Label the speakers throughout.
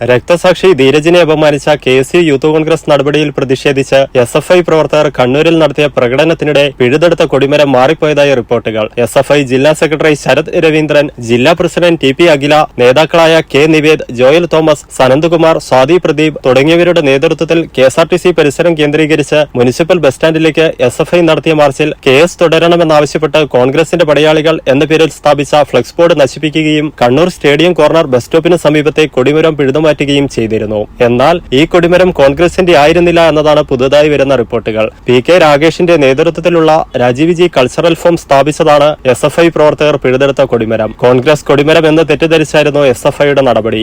Speaker 1: രക്തസാക്ഷി ധീരജിനെ അപമാനിച്ച K S U Youth Congress നടപടിയിൽ പ്രതിഷേധിച്ച് എസ് എഫ് ഐ പ്രവർത്തകർ കണ്ണൂരിൽ നടത്തിയ പ്രകടനത്തിനിടെ പിഴുതെടുത്ത കൊടിമരം മാറിപ്പോയതായി റിപ്പോർട്ടുകൾ. എസ് എഫ് ഐ ജില്ലാ സെക്രട്ടറി ശരത് രവീന്ദ്രൻ ജില്ലാ പ്രസിഡന്റ് ടി പി അഖില നേതാക്കളായ കെ നിവേദ് ജോയൽ തോമസ് സനന്ദകുമാർ സ്വാതി പ്രദീപ് തുടങ്ങിയവരുടെ നേതൃത്വത്തിൽ K S R T C പരിസരം കേന്ദ്രീകരിച്ച് മുനിസിപ്പൽ ബസ് സ്റ്റാൻഡിലേക്ക് എസ് എഫ് ഐ നടത്തിയ മാർച്ചിൽ കേസ് തുടരണമെന്നാവശ്യപ്പെട്ട് കോൺഗ്രസിന്റെ പടയാളികൾ എന്ന പേരിൽ സ്ഥാപിച്ച ഫ്ലക്സ് ബോർഡ് നശിപ്പിക്കുകയും കണ്ണൂർ സ്റ്റേഡിയം കോർണർ ബസ് സ്റ്റോപ്പിന് സമീപത്തെ കൊടിമരം പിഴുതുമാറ്റുകയും ചെയ്തിരുന്നു. എന്നാൽ ഈ കൊടിമരം കോൺഗ്രസിന്റെ ആയിരുന്നില്ല എന്നതാണ് പുതുതായി വരുന്ന റിപ്പോർട്ടുകൾ. പി കെ രാഗേഷിന്റെ നേതൃത്വത്തിലുള്ള രാജീവ് ജി കൾച്ചറൽ ഫോം സ്ഥാപിച്ചതാണ് എസ് എഫ് ഐ പ്രവർത്തകർ പിഴുതെടുത്ത കൊടിമരം. കോൺഗ്രസ് കൊടിമരം എന്ന് തെറ്റിദ്ധരിച്ചായിരുന്നു എസ് എഫ് ഐയുടെ നടപടി.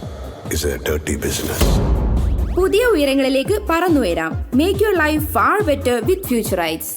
Speaker 2: Is a dirty business.
Speaker 3: പുതിയ ഉയരങ്ങളിലേക്ക് പറന്നുയരാം make your life far better with ഫ്യൂച്ചറൈറ്റ്സ്